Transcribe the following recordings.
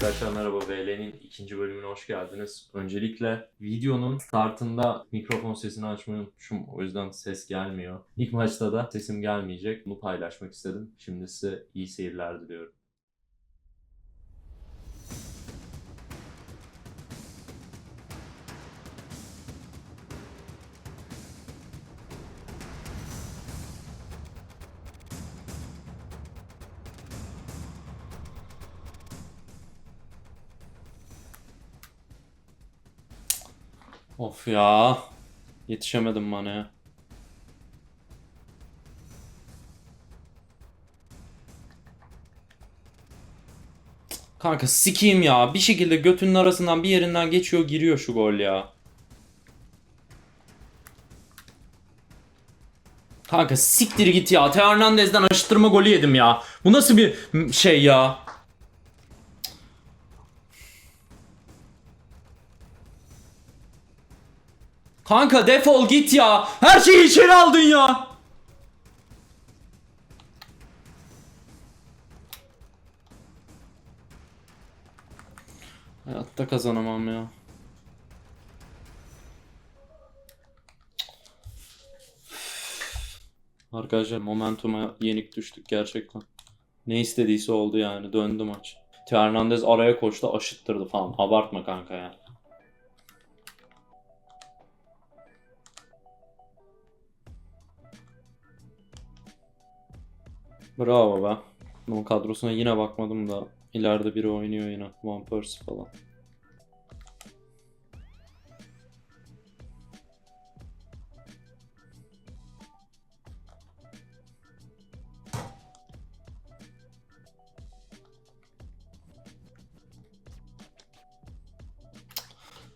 Arkadaşlar merhaba VL'nin ikinci bölümüne hoş geldiniz. Öncelikle videonun startında mikrofon sesini açmayı unutmuşum. O yüzden ses gelmiyor. İlk maçta da sesim gelmeyecek. Bunu paylaşmak istedim. Şimdi size iyi seyirler diliyorum. Of ya. Yetişemedim bana ya. Kanka sikeyim ya. Bir şekilde götünün arasından bir yerinden geçiyor giriyor şu gol ya. Kanka siktir git ya. Teo Hernandez'den aşıttırma golü yedim ya. Bu nasıl bir şey ya? Kanka defol git ya. Her şeyi içeri aldın ya. Hayatta kazanamam ya. Arkadaşlar momentuma yenik düştük gerçekten. Ne istediyse oldu yani döndü maç. Hernandez araya koştu aşıttırdı falan. Abartma kanka ya. Bravo be. Bunun kadrosuna yine bakmadım da ileride biri oynuyor yine. Van Persie falan.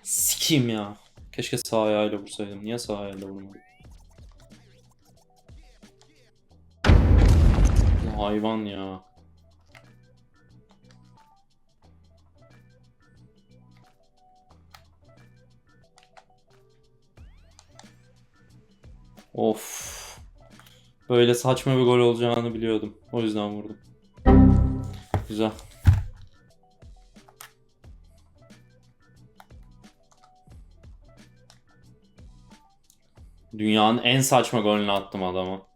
Sikiyim ya. Keşke sağ ayağıyla vursaydım. Niye sağ ayağıyla vurmadım? Hayvan ya. Of. Böyle saçma bir gol olacağını biliyordum. O yüzden vurdum. Güzel. Dünyanın en saçma golünü attım adama.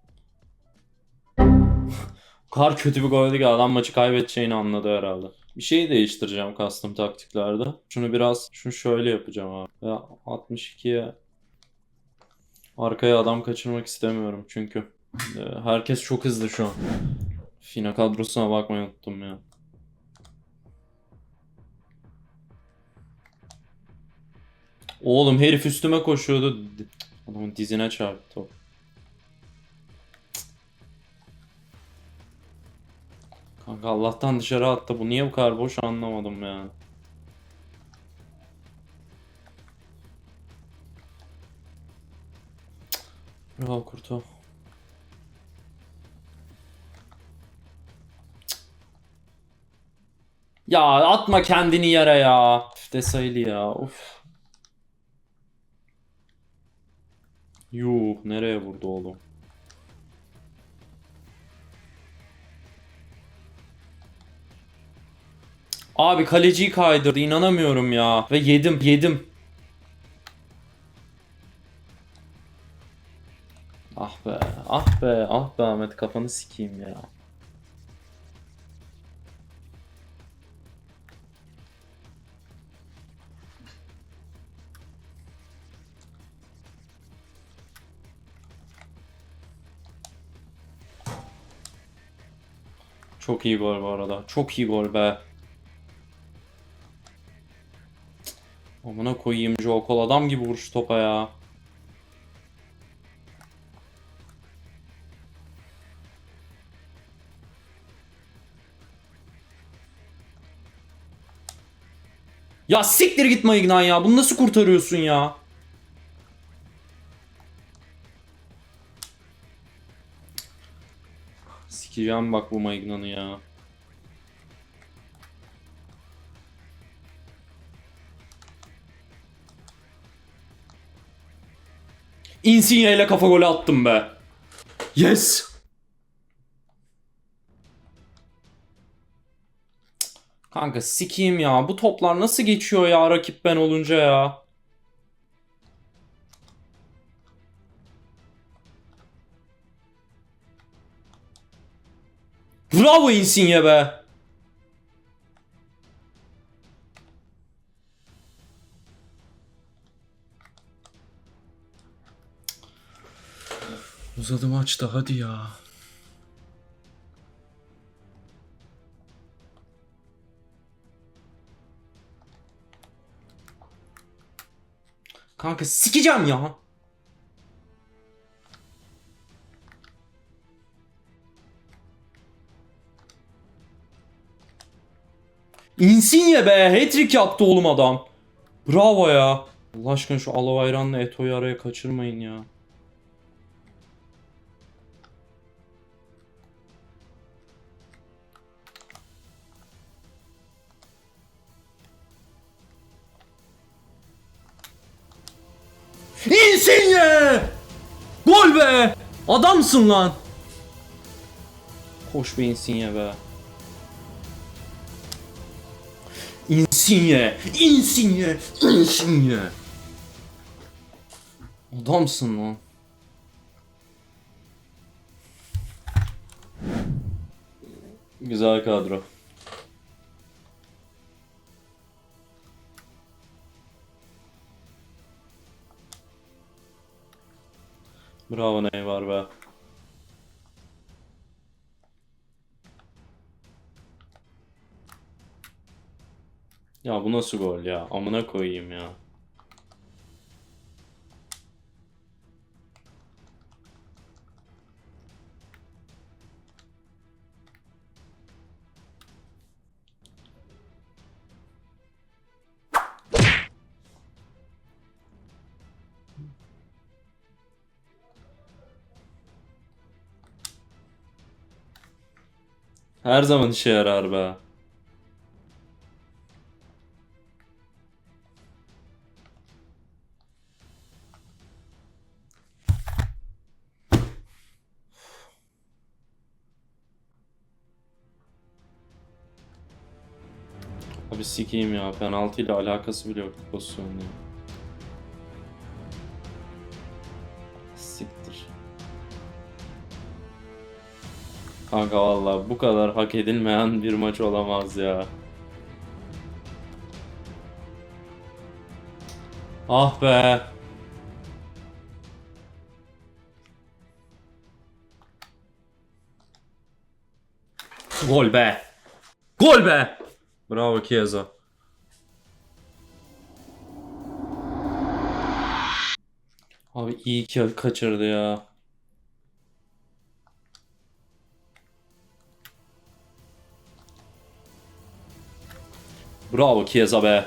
Kadar kötü bir goldü ki adam maçı kaybedeceğini anladı herhalde. Bir şeyi değiştireceğim custom taktiklerde. Şunu biraz, şunu şöyle yapacağım abi. Ya 62'ye arkaya adam kaçırmak istemiyorum çünkü. e, Herkes çok hızlı şu an. Fina kadrosuna bakmayı unuttum ya. Oğlum herif üstüme koşuyordu. Adamın dizine çarptı top. Kanka Allah'tan dışarı attı. Bu niye bu kadar boş anlamadım yani. Bravo Kurto. Ya atma kendini yere ya. Üf, Desaylı ya. Of. Yuh nereye vurdu oğlum? Abi kaleciyi kaydırdı inanamıyorum ya. Ve yedim yedim. Ah be ah be ah be Ahmet kafanı sikeyim ya. Çok iyi gol bu arada. Çok iyi gol be. Amına koyayım Joe Cole adam gibi vuruş topa ya. Ya siktir git Maignan ya. Bunu nasıl kurtarıyorsun ya? Sikeceğim bak bu Maignan'ı ya. Insigne ile kafa golü attım be. Yes. Kanka sikeyim ya. Bu toplar nasıl geçiyor ya rakip ben olunca ya. Bravo Insigne be. Uzadı maçta hadi ya. Kanka sikeceğim ya. Insigne be. Hat-trick yaptı oğlum adam. Bravo ya. Allah aşkına şu Alavayran'la Eto'yu araya kaçırmayın ya. Be! Adamsın lan! Koş be Insigne be. Insigne! Insigne! Insigne! Adamsın lan. Güzel kadro. Bravo Neymar be. Ya bu nasıl gol ya? Amına koyayım ya. Her zaman işe yarar be. Abi sikeyim ya. Penaltı ile alakası bile yok pozisyonun Kanka valla bu kadar hak edilmeyen bir maç olamaz ya. Ah be. Gol be. Gol be. Bravo Chiesa. Abi iyi ki kaçırdı ya. Bravo Chiesa be.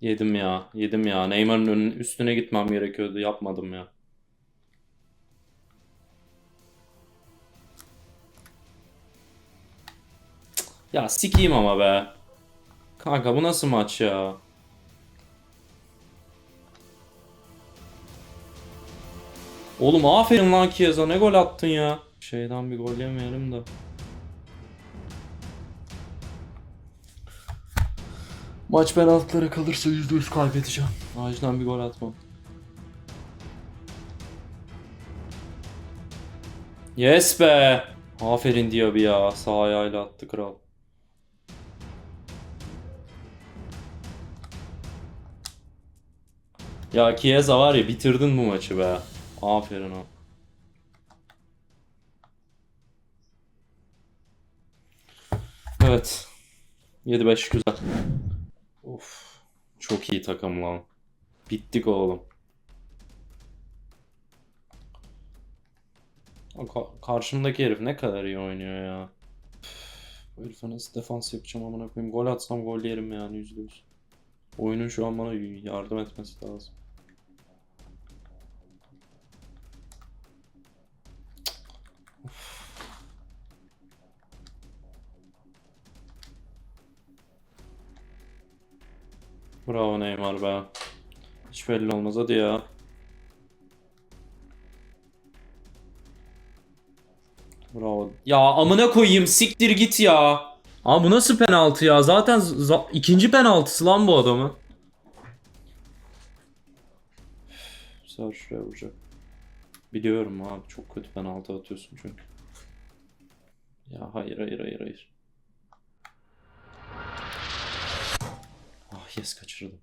Yedim ya. Yedim ya. Neymar'ın önün üstüne gitmem gerekiyordu. Yapmadım ya. Ya sikeyim ama be. Kanka bu nasıl maç ya? Oğlum aferin lan Chiesa ne gol attın ya. Şeyden bir gol yemeyelim de. Maç penaltılara kalırsa %100 kaybedeceğim. Acilen bir gol atmam. Yes be! Aferin Diaby ya. Sağ ayağıyla attı kral. Ya Chiesa var ya bitirdin bu maçı be. Aferin o. Evet. 7-5 güzel. Of. Çok iyi takım lan. Bittik oğlum. Karşımdaki herif ne kadar iyi oynuyor ya. Bu herife nasıl defans yapacağım amına koyayım. Gol atsam gol yerim yani %100. Oyunun şu an bana yardım etmesi lazım. Bravo Neymar be. Hiç belli olmaz hadi ya. Bravo. Ya amına koyayım siktir git ya. Ama bu nasıl penaltı ya? Zaten za ikinci penaltısı lan bu adamı. Güzel şuraya vuracak. Biliyorum abi çok kötü penaltı atıyorsun çünkü. Ya hayır hayır hayır hayır. Yes kaçırdım.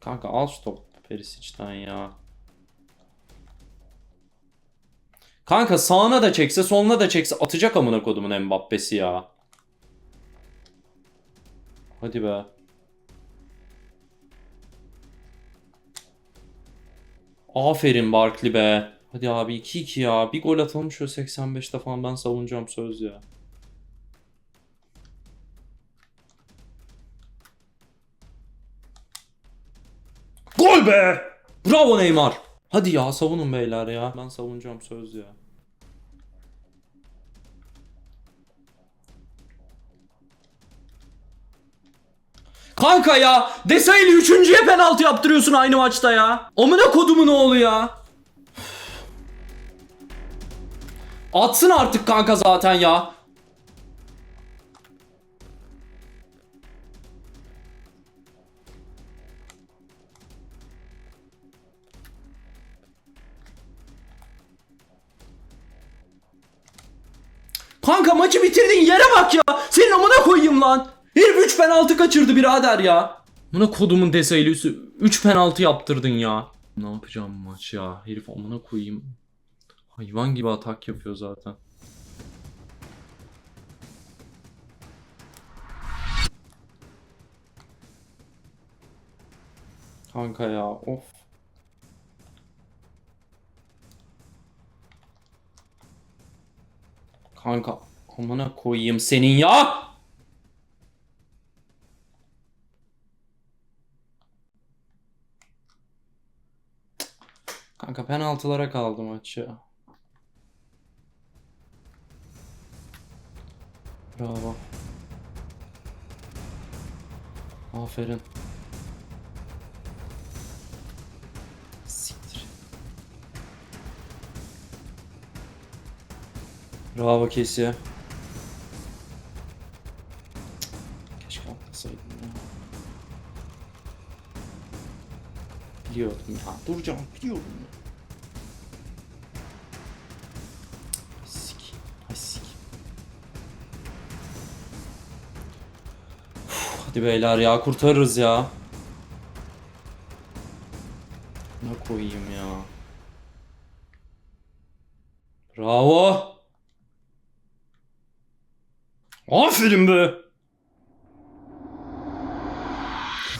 Kanka al şu top Perisic'den ya. Kanka sağına da çekse soluna da çekse atacak amına kodumun Mbappe'si ya. Hadi be. Aferin Barkley be. Hadi abi 2-2 ya. Bir gol atalım şöyle 85'te falan ben savunacağım söz ya. Gol be! Bravo Neymar. Hadi ya savunun beyler ya. Ben savunacağım söz ya. Kanka ya Desayli üçüncüye penaltı yaptırıyorsun aynı maçta ya. Amına kodumun oğlu ya. Atsın artık kanka zaten ya. Kanka maçı bitirdin yere bak ya. Senin amına koyayım lan. Herif 3 penaltı kaçırdı birader ya. Amına kodumun desaylüsü 3 penaltı yaptırdın ya. Ne yapacağım maç ya? Herif amına koyayım. Hayvan gibi atak yapıyor zaten. Kanka ya of. Kanka amına koyayım senin ya. Kanka penaltılara kaldı maç. Bravo. Aferin. Siktir. Bravo Kesya. Keşke atlasaydım ya. Biliyordum ya. Duracağım biliyordum ya. Hadi beyler ya kurtarırız ya. Ne koyayım ya. Bravo. Aferin be.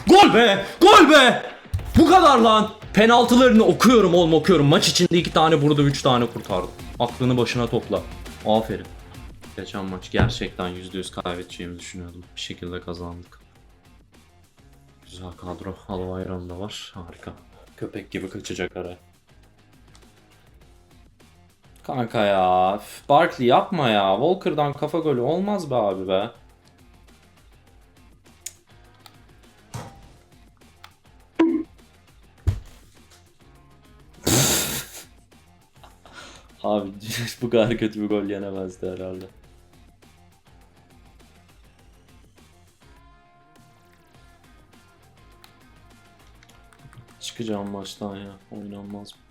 Gol be! Gol be! Bu kadar lan. Penaltılarını okuyorum oğlum okuyorum. Maç içinde iki tane burada üç tane kurtardı. Aklını başına topla. Aferin. Geçen maç gerçekten %100 kaybedeceğimi düşünüyordum. Bir şekilde kazandık. Güzel kadro. Alvayron da var. Harika. Köpek gibi kaçacak araya. Kanka ya. Barkley yapma ya. Walker'dan kafa golü olmaz be abi be. Abi bu kadar kötü bir gol yenemezdi herhalde. Çıkacağım maçtan ya. Oynanmaz mı?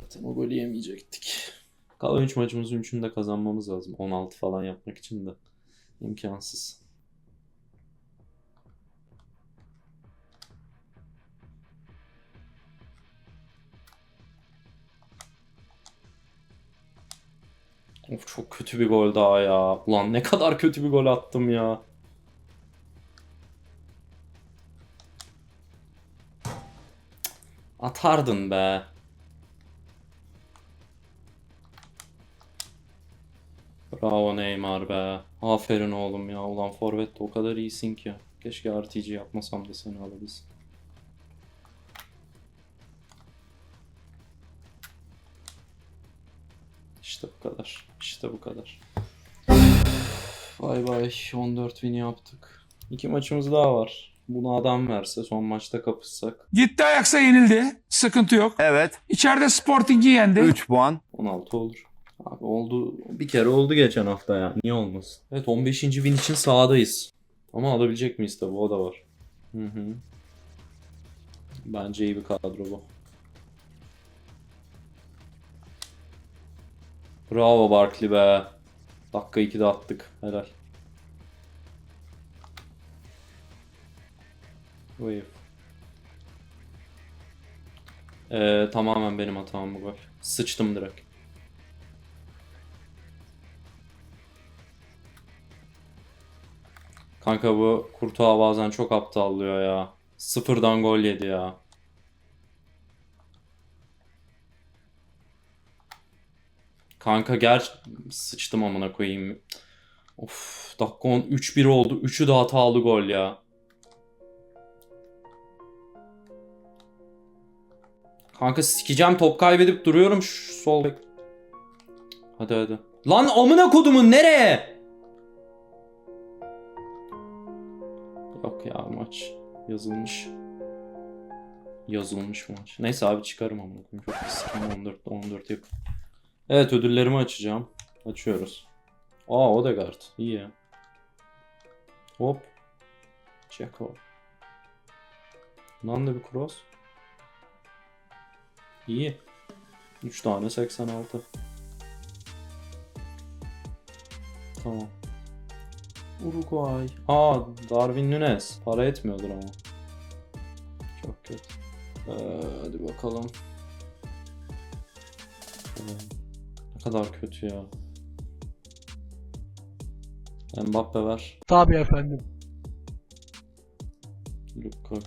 Zaten o golü yemeyecektik. Kalan 3 maçımızın 3'ünü de kazanmamız lazım. 16 falan yapmak için de. imkansız. Of çok kötü bir gol daha ya. Ulan ne kadar kötü bir gol attım ya. Atardın be. Bravo Neymar be. Aferin oğlum ya. Ulan forvette o kadar iyisin ki. Keşke RTG yapmasam da seni alabilsin. İşte bu kadar. İşte bu kadar. Vay vay 14 win yaptık. İki maçımız daha var. Bunu adam verse son maçta kapışsak. Gitti Ajax'a yenildi. Sıkıntı yok. Evet. İçeride Sporting'i yendi. 3 puan. 16 olur. Abi oldu. Bir kere oldu geçen hafta ya. Niye olmasın? Evet 15. win için sahadayız. Ama alabilecek miyiz tabi o da var. Hı hı. Bence iyi bir kadro bu. Bravo Barkley be. Dakika 2'de attık. Helal. Wave. Ee, tamamen benim hatam bu gol. Sıçtım direkt. Kanka bu Kurtuğa bazen çok aptallıyor ya. Sıfırdan gol yedi ya. Kanka ger sıçtım amına koyayım. Of dakika 10 3-1 oldu. 3'ü de hatalı gol ya. Kanka sikeceğim top kaybedip duruyorum şu sol bek. Hadi hadi. Lan amına kodumun nereye? Yok ya maç yazılmış. Yazılmış maç. Neyse abi çıkarım amına koyayım. Çok sikim 14 14 yakın. Evet ödüllerimi açacağım. Açıyoruz. Aa Odegaard. İyi ya. Hop. Çeko. Lan da bir cross. İyi. 3 tane 86. Tamam. Uruguay. Aa Darwin Nunes. Para etmiyordur ama. Çok kötü. Ee, hadi bakalım. Ee, ne kadar kötü ya. Mbappe ver. Tabii efendim. Lukaku.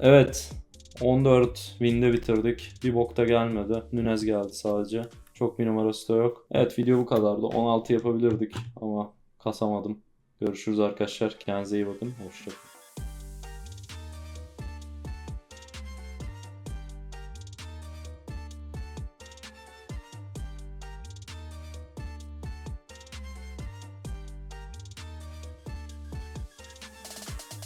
Evet. 14 winde bitirdik. Bir bokta gelmedi. Nunez geldi sadece. Çok bir numarası da yok. Evet video bu kadardı. 16 yapabilirdik ama kasamadım. Görüşürüz arkadaşlar. Kendinize iyi bakın. Hoşçakalın.